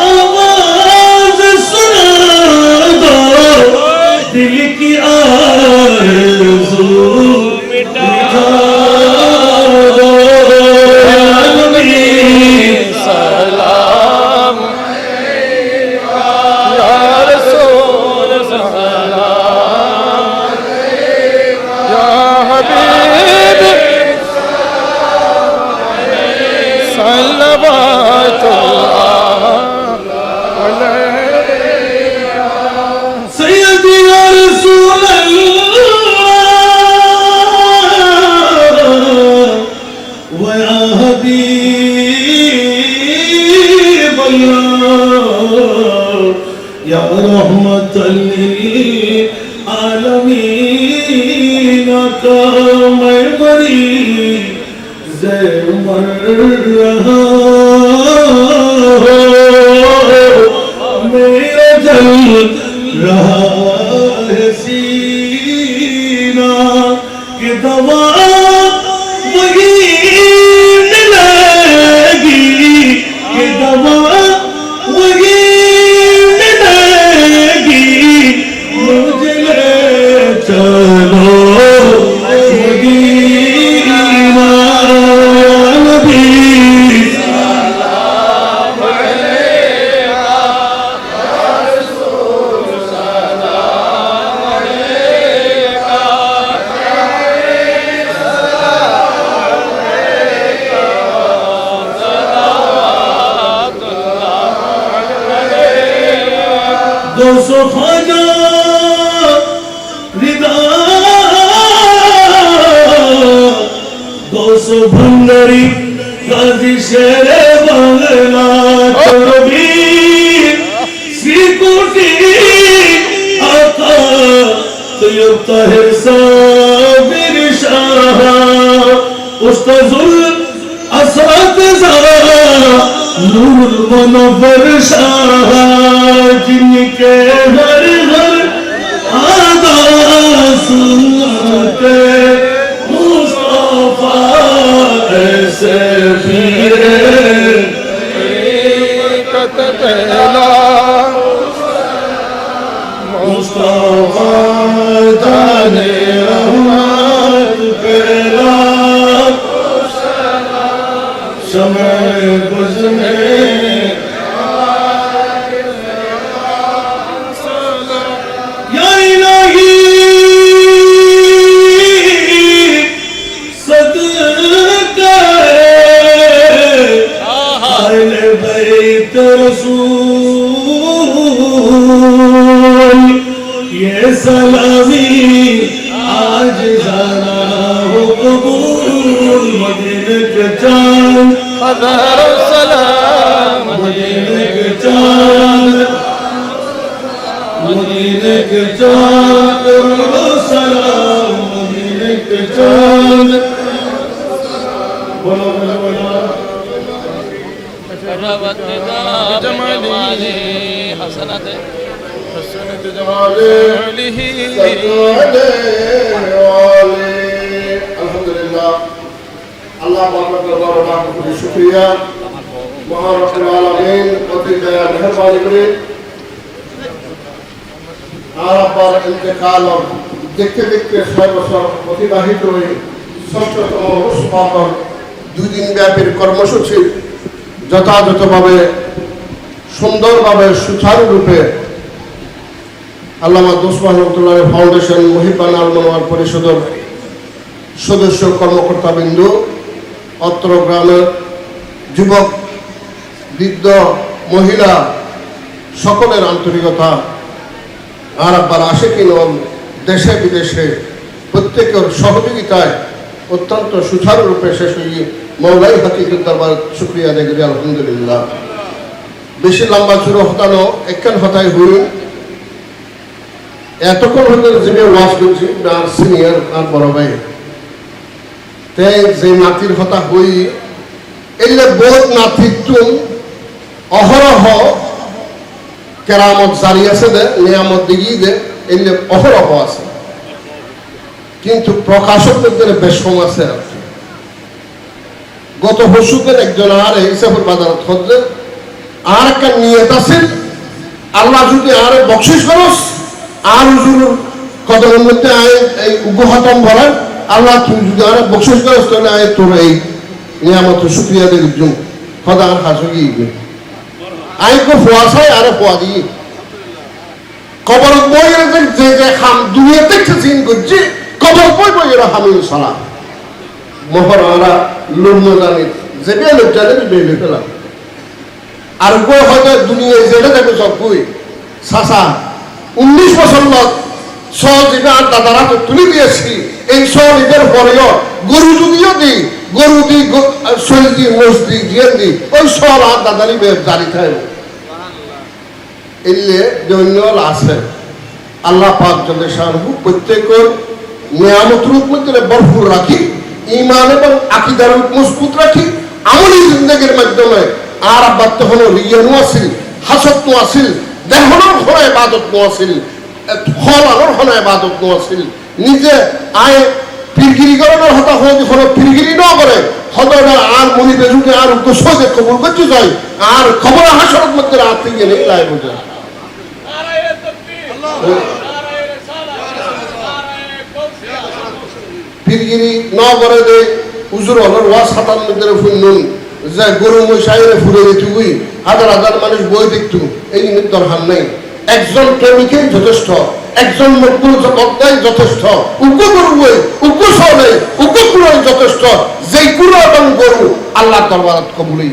आवाज सुना दो दिल की आरज़ू সুন্দরী কাদিসের বাংলা কবি শ্রীকুটি আতা তৈয়ব তাহের সাবির শাহ উস্তাজুল আসাদ নূর মনোবর শাহ যিনি Baba মহান রব্বুল আলামিন অতি যথাযথভাবে সুন্দরভাবে সুচারুরূপে আল্লামা দোসমান ফাউন্ডেশন মহিবান আল মনোয়ার পরিষদের সদস্য কর্মকর্তাবৃন্দ, অত্র গ্রামের যুবক বৃদ্ধ, মহিলা, সকলের আন্তরিকতা। আর আব্বার আশেকিন ও দেশে বিদেশে প্রত্যেকের সহযোগিতায় অত্যন্ত সুচারুরূপে শেষ হয়ে মৌলাই হাকিকুর দরবার শুক্রিয়া আদায় আলহামদুলিল্লাহ। বেশি লম্বা চূড়ো হতানো একখান হতায় হই। এতক্ষণ হলে যে ওয়াজ করছি আর সিনিয়র আর বড় ভাই। তাই যে নাতির কথা হই, এলে বহুত নাতিত্ব অহরহ কেরামত জারি আছে দে, নিয়ামত দিগি দে এলে অহরহ আছে। কিন্তু প্রকাশকদের বেশ কম আছে আর কি। গত বছরের একজন আর হিসাবের বাজারত হচ্ছে আর একটা নিয়ত আছে, আল্লাহ যদি আর বকশিস করস, আর হুজুর কদমের মধ্যে আয় এই উপহাতম ভরেন আল্লাহ তুমি যদি আর বকশিস করস, তাহলে আয় তোর এই নিয়ামত শুক্রিয়া দিয়ে দিচ্ছুম খদা আর হাসু ফোয়া চাই আরে ফোয়া দিয়ে কবর বই যে যে খাম দুনিয়াতে চিন করছি কবর বই বই এরা হামিল সালা। মহররা লুন্ন জানি যেটা লোক জানে বেলে ফেলাম আর গো হয়তো দুনিয়ায় যেটা দেখো সব কই। সাসা, উনিশ বছর লোক সহজীবে আর দাদারা তো তুলে দিয়েছি। এই সহজীবের পরেও গরু যদিও দিই গরু দি শরীর দি, মোষ দি দিয়ে দি, ওই সব আর দাদারি জারি থাকে এলে দৈন্য আছে। আল্লাহ পাক যদি শাহরুখ প্রত্যেকের নিয়ামত রূপ মধ্যে ভরপুর রাখি ইমান এবং আকিদার রূপ মজবুত রাখি। আমলি জিন্দগির মাধ্যমে আর আব্বার তখন রিয়ানু আসিল হাসত আসিল দেহনর হনে ইবাদত নো আসিল। ফল আলোর হনে ইবাদত নো আসিল নিজে আয় পিরগিরি করানোর হতা হয়ে যখন পিরগিরি ন করে হতটা আর মনি বেজুকে আর উগ্র সহজে কবুল করতে যায় আর খবর হাসরত মধ্যে রাত নেই লাই পিরগিরি ন করে দে উজুর হলর ওয়া সাতান মধ্যে ফুন্নুন যে গরু মশাইরে ফুলে দিতে হই হাজার হাজার মানুষ বই দেখতু, এই জিনিস দরকার নেই। একজন প্রেমিকেই যথেষ্ট, একজন মকবুল যথেষ্ট উগ্র গরু বই উগ্র সহলে কুড়াই যথেষ্ট, যেই কুড়ো এবং গরু আল্লাহ দরবারত কবুলই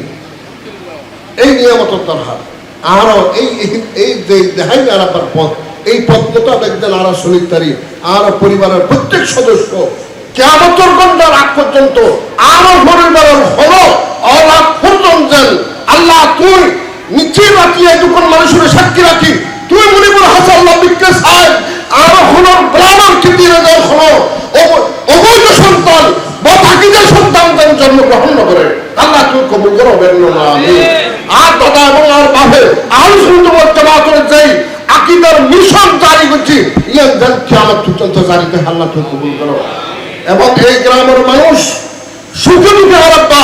এই নিয়ামত দরকার আরও এই, এই- যে দেখাই আর আপনার পথ, এই পথ মোতাবেক যেন আরও শরীরতারি আর পরিবারের প্রত্যেক সদস্য কেমতর গন্ডার আগ পর্যন্ত, আরও পরিবারের হলো অলাভ পর্যন্ত যেন আল্লাহ তুই নিচে রাখি এতক্ষণ মানুষের সাক্ষী রাখি তুই মনে করে হাসান নবীকে সাহেব আরও হলো ব্রাহ্মণ কৃতিরে হলো অব- অবৈধ সন্তান বা বাকিদের সন্তান যেন জন্মগ্রহণ না করে। আল্লাহ তুই কবুল করো আর দাদা এবং আর বাপে আর সুন্দর জমা করে যাই আকিদার মিশন জারি করছি ইয়ান জান কিয়ামত পর্যন্ত জারিতে আল্লাহ তুই কবুল করো। এবং এই গ্রামের মানুষ সুখে দুঃখে আরাব্বা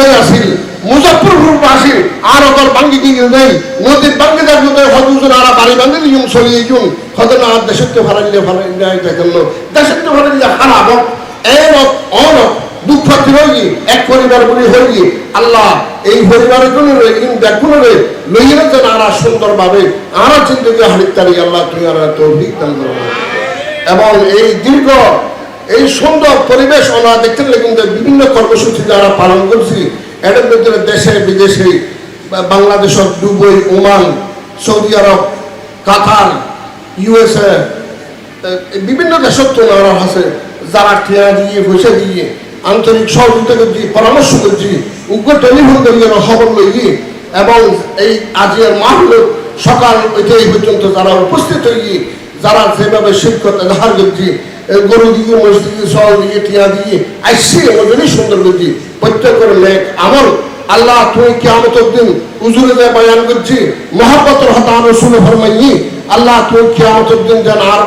সিলেট আসিল। মুজফরপুর আসিল আর ওদের বাঙ্গি দিয়ে নেই? নদীর বাঙ্গি দেখ নদী হদুজন আর বাড়ি বাঙ্গি দিম চলি এইজন হতে না আর দেখেন দেশের তো ভাড়া দিলে খারাপ এই রক অনক দুঃখ হই এক পরিবার বলি হই আল্লাহ, এই পরিবারের জন্য দেখুন রে। লইয়ে যেন আর সুন্দর ভাবে আর আল্লাহ তুই আর তৌফিক দান করো। এবং এই দীর্ঘ এই সুন্দর পরিবেশ আমরা দেখতে পেলে কিন্তু বিভিন্ন কর্মসূচি যারা পালন করছি এটার ভিতরে দেশে, বিদেশে বা বাংলাদেশের Dubai, Oman, Saudi Arab, Qatar, USA বিভিন্ন দেশের তো ওনারা আছে, যারা টিয়া দিয়ে, পয়সা দিয়ে, আন্তরিক সহযোগিতা করছি, পরামর্শ করছি, উগ্র টেলিফোন করিয়ে খবর লইয়ে এবং এই আজকের মাহল সকাল হইতে পর্যন্ত যারা উপস্থিত হইয়ে, যারা যেভাবে শিক্ষক ধার করছি গরু দিয়ে মসজিদে সল দিয়ে টিয়া দিয়ে আইসি ওজনই সুন্দর করছি প্রত্যেকের মেঘ আমল। আল্লাহ তুমি কেমত দিন উজুরে যায় বয়ান করছি মহাপত্র হতা রসুল ফরমাইনি। আল্লাহ তুমি কেমত দিন যেন আর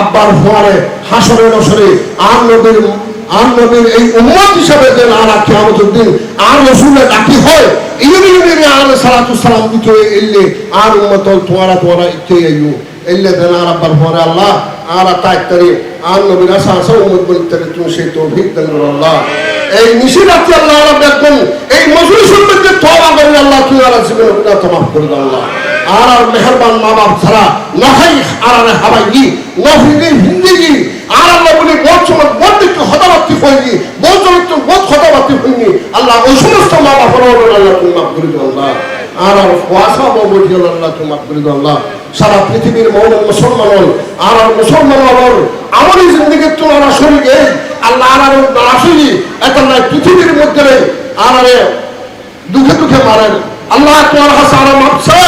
আব্বার ফোয়ারে হাসরে নসরে, আর নবীর আর নবীর এই উম্মত হিসাবে যেন আর কেমত দিন আর রসুলে ডাকি হয়। ইউনি ইউনি আর সালাতু সালাম দিতে এলে আর উম্মত তোমারা তোমারা ইচ্ছে আর আব্বার ফোয়ারে আল্লাহ আর তাই তারি আর নবীর আশা আশা উম্মত বলতে সেই তৌফিক আল্লাহ। এই নিশিরাত্রি আল্লাহ রাব্বুল আলামিন এই মজলিসের মধ্যে তওবা করে আল্লাহ তুই আর জীবনে গুনাহ তো মাফ করে দাও আল্লাহ। আর আর মেহেরবান মা বাপ ছাড়া নহাই আর আর হাবাই নফিদি হিন্দিগি আর আল্লাহ বলি বহুত সময় বহুত একটু হতাবার্তি হয়নি বহুত একটু বহুত হতাবার্তি হয়নি আল্লাহ ওই সমস্ত মা বাপ আল্লাহ তুমি মাফ করে দাও আল্লাহ। আর আর ওয়াসা ববুজি আল্লাহ তুমি মাফ করে দাও আল্লাহ। সারা পৃথিবীর মৌল মুসলমান হল। আর মুসলমান হল আমারই জিন্দগির তোমরা শরীরে আল্লাহ আর আসেনি। এত নয় পৃথিবীর মধ্যে আর দুঃখে দুঃখে মারেন। আল্লাহ তোমার হাসে, আর মাপছে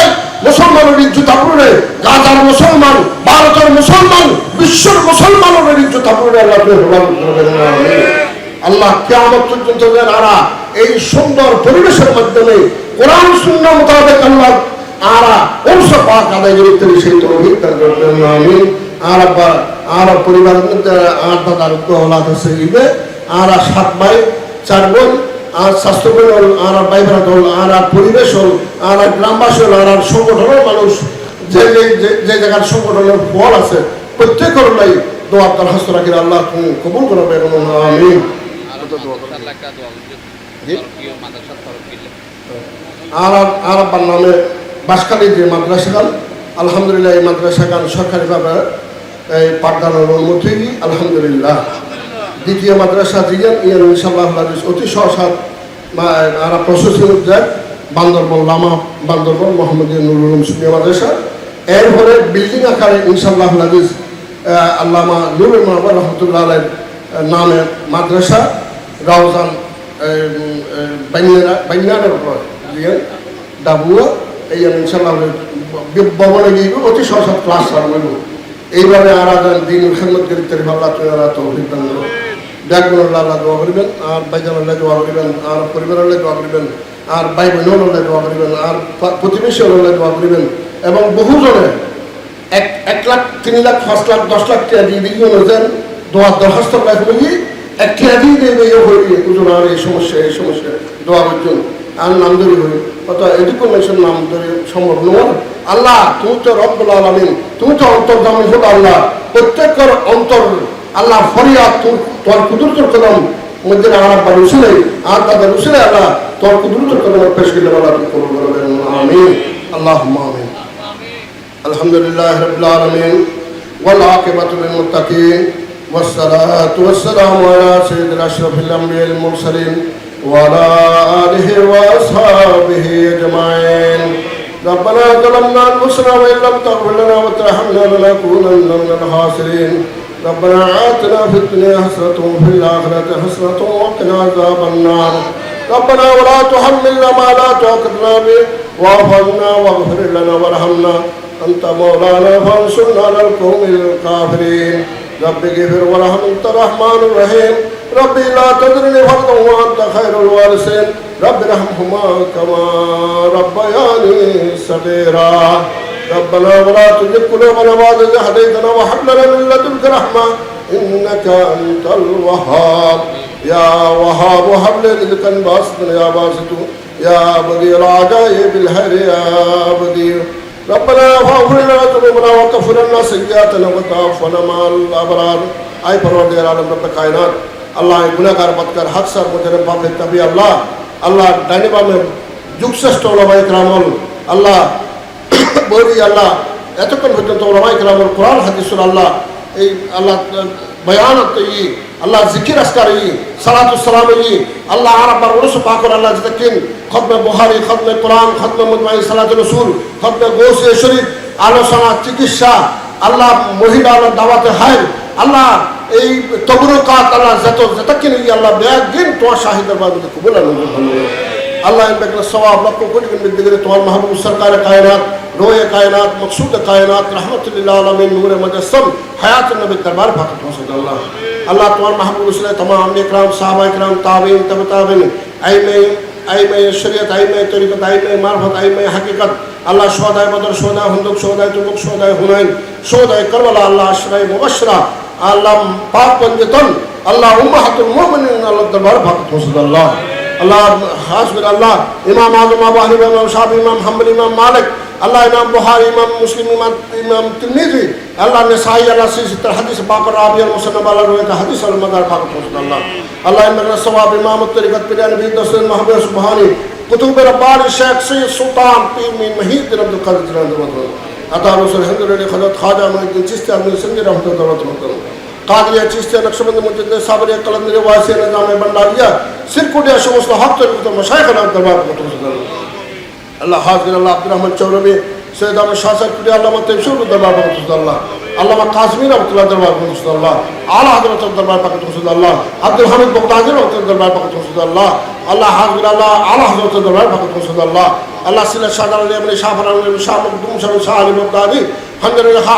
মুসলমানের ইজ্জত আপনারে। গাজার মুসলমান, ভারতের মুসলমান, বিশ্বের মুসলমানের ইজ্জত আপনারে আল্লাহ। আল্লাহ কেমন পর্যন্ত যেন আরা এই সুন্দর পরিবেশের মাধ্যমে কোরআন শূন্য মোতাবেক আল্লাহ আদায় করতে সেই তৌফিক দান আর আর পরিবার মধ্যে আর দাদার ইবে আর সাত ভাই চার বোন আর স্বাস্থ্য হল আর হল আর পরিবেশ হল আর আর গ্রামবাসী হল আর সংগঠনের মানুষ। যে যে জায়গার সংগঠনের ফল আছে প্রত্যেকের লাই দোয়া তার হস্ত রাখি আল্লাহ তুমি কবুল করবে আমি আর আর- নামে বাসখালী যে মাদ্রাসা গান আলহামদুলিল্লাহ এই মাদ্রাসা গান সরকারিভাবে এই পাঠদানের অনুমতি আলহামদুলিল্লাহ। দ্বিতীয় মাদ্রাসা জিগান ইয়ান ইনশাল্লাহ অতি সহসাদ আর প্রশস্তি উদ্যান বান্দরবন লামা, বান্দরবন মোহাম্মদ নুরুল সুনিয়া মাদ্রাসা। এরপরে বিল্ডিং আকারে ইনশাল্লাহ হাদিস আল্লামা নুরুল মোহাম্মদ রহমতুল্লাহ নামে মাদ্রাসা, রাউজান বান্যানের উপর দিয়ে ডাবুয়া এই ইনশাল্লাহ ভবনে গিয়ে অতি সহসাদ ক্লাস হইব এইভাবে আরাধন দিন আল্লাহ তুমি আল্লাহ তৌফিক দান দোয়া করিবেন, আর বাইজান আল্লাহ দোয়া করিবেন, আর পরিবার আল্লাহ দোয়া করিবেন, আর ভাই বোন আল্লাহ দোয়া করিবেন, আর প্রতিবেশী দোয়া করিবেন, এবং বহুজনে এক এক লাখ, তিন লাখ, পাঁচ লাখ, দশ লাখ টাকা দিয়ে দিয়ে অনুযায়ী দোয়া দরখাস্ত লাখ বলি, এক দেবে আর এই সমস্যা এই সমস্যা দোয়া করছেন। আর নাম ধরে হই অত এটুকু মেশন নাম ধরে সম্ভব নয় আল্লাহ তুমি তো রব্বুল আলামিন তুমি তো অন্তর্দামী হোক আল্লাহ প্রত্যেকের অন্তর আল্লাহ ফরিয়াদ তোর তোর কুদরতর কদম মধ্যে আমার আব্বা রুসুলে আর তাদের রুসুলে আল্লাহ তোর কুদরতর কদম পেশ করলে আল্লাহ তুমি কবুল করবেন আমিন আল্লাহ আমিন الحمد لله رب العالمين والعاقبة للمتقين والصلاة والسلام على سيد الأشرف الأنبياء المرسلين وعلى آله وأصحابه أجمعين ربنا ظلمنا أنفسنا وإن لم تغفر لنا وترحمنا لنكونن من الخاسرين ربنا آتنا في الدنيا حسنة وفي الآخرة حسنة وقنا عذاب النار ربنا ولا تحملنا ما لا طاقة لنا به واعف عنا واغفر لنا وارحمنا أنت مولانا فانصرنا على القوم الكافرين رب اغفر وارحم أنت الرحمن الرحيم ربي لا تدرني فردا وأنت خير الوارثين. رب ارحمهما كما ربياني صغيرا. ربنا ولا تزغ قلوبنا بعد إذ هديتنا وهب لنا من لدنك رحمة إنك أنت الوهاب. يا وهاب هب لي رزقا باسطا يا باسط. يا بديع العجائب الهر يا بديع. ربنا فاغفر لنا ذنوبنا وكفر لنا سيئاتنا وتوفنا مع الأبرار. أي پروردگار عالم رب کائنات আল্লাহ এই গুণাগার বদকার হাদসার মধ্যে বাপের কবি আল্লাহ। আল্লাহ ডাইনে বামে যুগশ্রেষ্ঠ ওলামাই ক্রামল। আল্লাহ বলি আল্লাহ, এতক্ষণ পর্যন্ত ওলামাই ক্রামল কোরআন, হাদিসুল আল্লাহ, এই আল্লাহ, বয়ানত ই আল্লাহ জিকির আসকার ই সালাতুস সালাম ই আল্লাহ আরবার উরুস পাকর আল্লাহ জিকিন খতমে বুখারী, খতমে কোরআন, খতমে মুজমাই সালাতুল রাসূল, খতমে গোসে শরীফ, আলোচনা, চিকিৎসা, আল্লাহ মহিলা দাওয়াতে হায় আল্লাহ এই তবরকাত আল্লাহ যত যেটাকে নিয়ে আল্লাহ ব্যাগদিন তোমার শাহিদের বাবুতে কবুল আল্লাহ। আল্লাহ ইনবাকলা সবাব লক্ষ কোটি গুণ ব্যক্তিদের তোমার মাহবুব সরকার কায়নাত, রোয়ে কায়নাত, মকসুদ কায়নাত রহমতুল্লাহ আলমিন, নূর মজসম হায়াত নবী দরবার ফাকত মসুদ আল্লাহ। আল্লাহ তোমার মাহবুব ইসলাম তমাম ইকরাম সাহাবা ইকরাম তাবিন, তব তাবিন, আইমে আইমে শরীয়ত, আইমে তরিকত, আইমে মারফত, আইমে হাকিকত। আল্লাহ সদায় বদর সদায় হুন্দুক সদায় তুমুক সদায় হুনাইন সদায় করবলা, আল্লাহ আশ্রয় মুবশরা আল্লাহ পাক পঞ্জতন আল্লাহ উম্মাহাতুল মুমিনিন আল্লাহ দরবার ফাকত হোসেন আল্লাহ হাসবির আল্লাহ ইমাম আজম আবু হানিফা, ইমাম শাহ ইমাম হাম্বল, ইমাম মালিক, আল্লাহ ইমাম বুহারি ইমাম মুসলিম, ইমাম ইমাম তিরমিজি, আল্লাহ নেসাই, আল্লাহ সিসিত্তর হাদিস বাকর আবিয়াল মুসন্নব আল্লাহ রুয়াত হাদিস আল মাদার ফাকত হোসেন আল্লাহ ইমাম সওয়াব, ইমাম তরিকত পিরান বি দসন মাহবুব সুবহানি। কুতুব রব্বানি শেখ সৈয়দ সুলতান, পীর মিন মহিদ আব্দুল কাদের জিলানী রহমাতুল্লাহ আতা রসুল হিন্দুল্লাহ খজরত খাজা মহিউদ্দিন চিশতি আব্দুল সঞ্জয় রহমতুল্লাহ কাদিয়া চিস্তিয়া নকশবন্দ মুজিদ সাবরিয়া কলন্দরি ওয়াসিয়া নিজামে বান্ডারিয়া সিরকুটিয়া সমস্ত হক তরিকত মশাইখানা দরবার আল্লাহ হাজর আল্লাহ আব্দুর রহমান চৌরবি, সৈয়দ আহমদ শাহ সাহেব আল্লাহ তৈফুর দরবার পাকত আল্লাহ। আল্লাহ কাশ্মীর রহমতুল্লাহ দরবার পাকত আল্লাহ। হজরত দরবার পাকত আল্লাহ। আব্দুল হামিদ বক্তাজির দরবার পাকত আল্লাহ। হাজর আল্লাহ আল্লাহ হজরত দরবার পাকত আল্লাহ সিলেট শাহজাহান আলী আমনি শাহ ফরান আলী শাহ মকদুম শাহ শাহ আলী মকদাদি হামদুলিল্লাহ হা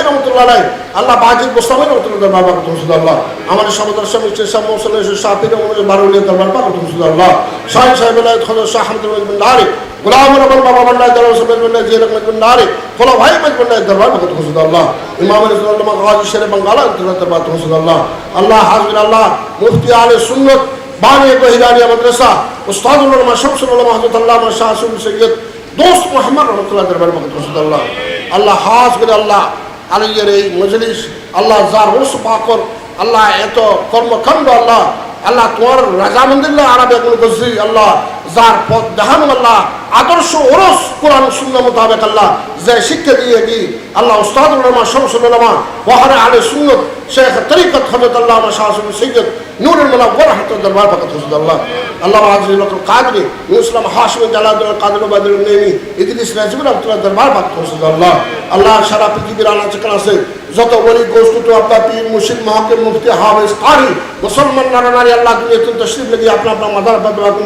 রহমতুল্লাহ আলাই আল্লাহ বাজিদ মুস্তাফা রহমতুল্লাহ পাক রহমতুল্লাহ আমার সমাদার স্বামী মৌসুল শাহ পীর মোহাম্মদ বারুলিয়া দরবার পাক রহমতুল্লাহ শাহ সাহেব আলাই খোদা শাহ বিন নারি গুলাম রবন বাবা মন্ডায় দরবার সবেদ মন্ডায় জিয়ারক মজবুন নারি খোলা ভাই মজবুন্ডায় দরবার পাক রহমতুল্লাহ ইমাম রসুল্লাহ গাজী শের বাঙ্গালা দরবার রহমতুল্লাহ আল্লাহ হাজবির আল্লাহ মুফতি আলে সুন্নত বানি বহিদানিয়া মাদ্রাসা উস্তাদুল উলামা শামসুল উলামা হযরত আল্লামা শাহ আসুল সৈয়দ দোস্ত মোহাম্মদ রহমতুল্লাহ দরবার পাক রহমতুল্লাহ আল্লাহ হাজবির আল্লাহ আলিয়ের এই মজলিস আল্লাহ যার রস পাকর আল্লাহ এত কর্মকাণ্ড আল্লাহ আল্লাহ তোমার রাজামন্দিল্লাহ আরবে এখন করছি আল্লাহ যার পথ দেখানো আল্লাহ আদর্শ ওরস কোরআন শূন্য মোতাবেক আল্লাহ যে শিক্ষা দিয়ে কি আল্লাহ উস্তাদুল রহমা শামসুল উলামা, ওয়াহারে আলে সুন্নত, শেখ তরিকত হজরত আল্লাহ শাহ আসুল সৈয়দ, নূরুল মালা ওয়ারাহাত দরবার পাক রহমতুল্লাহ আল্লাহ। আজিজ লকল কাদরি মুসলাম হাশিম জালাদুল কাদের বাদুল নেমি ইদ্রিস রাজিবুল আব্দুল্লাহ দরবার পাক রহমতুল্লাহ আল্লাহ। সারা পৃথিবীর আনাচে কানাচে, যত বলি গোস্তু তো আপনার পীর মুফতি, হাফেজ কারি মুসলমান, নারী আল্লাহ দুনিয়া লেগে, আপনা আপনা, মাদার আপনি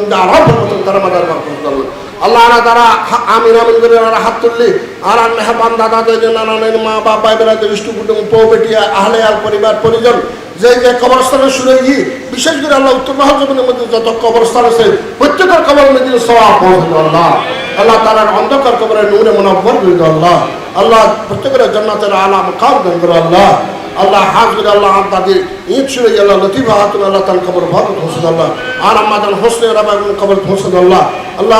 আরাম করতেন তারা মাদার পাক রহমতুল্লাহ আল্লাহ। আনা তারা হা- আমিন করে আনা হাত তুললি, আর আর মেহমান দাদা দেজন নানা নানি মা বাবা বেড়াতে ইষ্টু কুটুম পৌ বেটি, আহলে আর পরিবার, পরিজন যে যে কবরস্থানে শুনে গিয়ে বিশেষ করে আল্লাহ উত্তর মহাজমের মধ্যে যত কবরস্থান আছে প্রত্যেকের কবর মধ্যে সবাব আল্লাহ। আল্লাহ তালার অন্ধকার কবরের নূরে মনোভর আল্লাহ। আল্লাহ প্রত্যেকের জান্নাতের আলা মুকাম দান আল্লাহ। আল্লাহ হাজর আল্লাহ তাদের ঈদ সুরে আল্লাহ লতিফা হাতুন, আল্লাহ তাল কবর ভরত হোসেন আল্লাহ, আর আমাদের হোসনে রাবা কবর হোসেন আল্লাহ আল্লাহ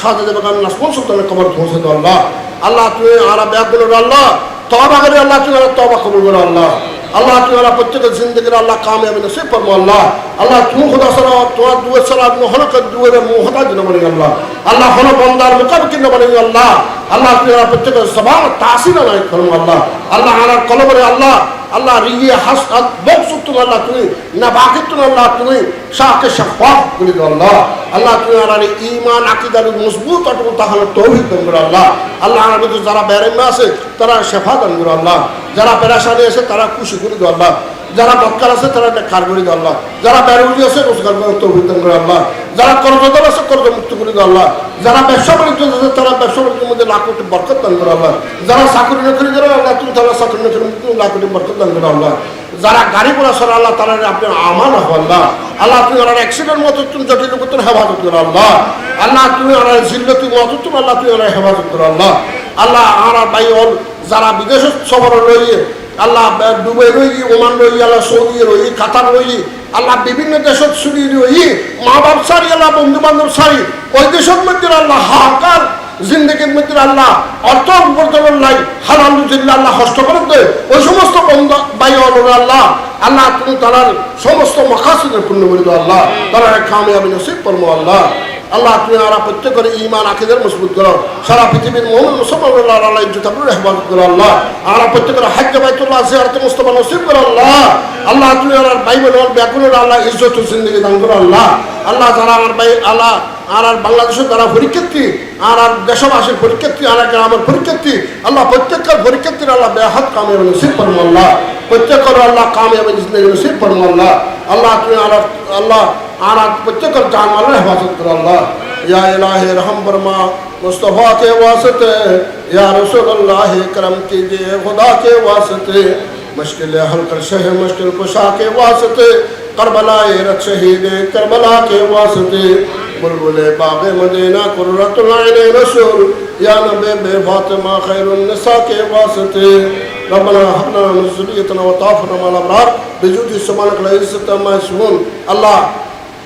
শাহাদ বাগান নাসমন কবর হোসেন আল্লাহ। আল্লাহ তুমি আর ব্যাগুল আল্লাহ তবা করে আল্লাহ, তুমি তবা কবুল করো আল্লাহ। আল্লাহ তুমি আল্লাহ প্রত্যেকের জিন্দগির আল্লাহ কামিয়াবি নসিব ফরমো আল্লাহ। আল্লাহ তুমি খুদা সারা তোমার দুয়ের সারা হলকের দুয়ের মোহতা ন বলি আল্লাহ। আল্লাহ হল বন্দার মুকাবিকিন বলি আল্লাহ। আল্লাহ তুমি আল্লাহ প্রত্যেকের সবার তাসির নাই ফরমো আল্লাহ। আল্লাহ আল্লাহ কলবরে আল্লাহ আল্লাহ রিগিয়ে হাস বকসুত তুমি আল্লাহ তুমি না বাকি তুমি আল্লাহ তুমি শাহকে শাহ বলি আল্লাহ আল্লাহ তুমি আমার ইমান আকিদার মজবুত অটুকু তাহলে তৌহিদ দান আল্লাহ। আল্লাহ যারা বেড়ে আছে, তারা শেফা দান আল্লাহ। যারা পেরাশানি আছে, তারা খুশি করে আল্লাহ। যারা বক্কার আছে, তারা বেকার করে দাও আল্লাহ। যারা বেরোজি আছে, রোজগার করে তৌহিদ দান করো আল্লাহ। যারা কর্মদার আছে কর্ম মুক্ত করে আল্লাহ। যারা ব্যবসা বাণিজ্য আছে, তারা ব্যবসা বাণিজ্যের মধ্যে লাখ কোটি বরকত দান করো আল্লাহ। যারা চাকরি নকরি করে আল্লাহ তুমি তারা চাকরি নকরি লাখ কোটি বরকত দান করো আল্লাহ। যারা গাড়ি ঘোড়া সরা আল্লাহ তারা আপনি আমান হো আল্লাহ। আল্লাহ, তুমি ওনার অ্যাক্সিডেন্ট মতো তুমি জটিল করতেন হেফাজত করো আল্লাহ। আল্লাহ, তুমি ওনার জিল্লতি মতো তুমি আল্লাহ, তুমি ওনার হেফাজত করো আল্লাহ। আল্লাহ, আমার ভাই ওর যারা বিদেশ সফর রয়ে আল্লাহ দুবাই রই ওমান রই আল্লাহ, সৌদি রই কাতার রই আল্লাহ, বিভিন্ন দেশত চুরি রই মা বাপ সারি, আল্লাহ বন্ধু বান্ধব সারি, ওই দেশের মধ্যে আল্লাহ হাহাকার, জিন্দগির মধ্যে আল্লাহ অর্থ উপার্জনের নাই হারাল জিল্লা আল্লাহ হস্ত করে দে ওই সমস্ত বন্ধ বাই আল্লাহ আল্লাহ তুমি তার সমস্ত মকাসিদের পূর্ণ করে আল্লাহ। তারা কামিয়াবি নসিব করব আল্লাহ। আল্লাহ তুমি আরা প্রত্যেকের ইমান আকিদের মজবুত করো। সারা পৃথিবীর মোহাম্মদ মুসলমান আল্লাহ ইজ্জতাবুর হেফাজত করো প্রত্যেকের হাজ্য বাইতুল্লাহ, জিয়ারত মুস্তফা নসিব করো আল্লাহ। আল্লাহ তুমি আমার ভাই ব্যাকুলের আল্লাহ ইজ্জত জিন্দগি দান করো আল্লাহ। আল্লাহ যারা আমার ভাই আল্লাহ আর আর বাংলাদেশের যারা পরীক্ষার্থী, আর আর দেশবাসীর পরীক্ষার্থী, আর এক আমার পরীক্ষার্থী, আল্লাহ প্রত্যেকের পরীক্ষার্থীর আল্লাহ বেহাত কামিয়াবি নসিব করব আল্লাহ। প্রত্যেকের আল্লাহ কামিয়াবি নসিব করব আল্লাহ। আল্লাহ তুমি আর, আল্লাহ آنکھ پہ چکر جان والا حفاظت کر اللہ۔ یا الہ رحم برما مصطفیٰ کے واسطے، یا رسول اللہ کرم کیجیے، خدا کے واسطے۔ مشکل حل کر شہ، مشکل کشا کے واسطے۔ کربلا ایرت شہید کربلا کے واسطے۔ بلبل باغ مدینہ قررت العین رسول۔ یا نبی بے فاطمہ خیر النساء کے واسطے۔ ربنا حبنا نزلیتنا وطافنا مالا وتوفنا بجودی الابرار۔ بجود محسون اللہ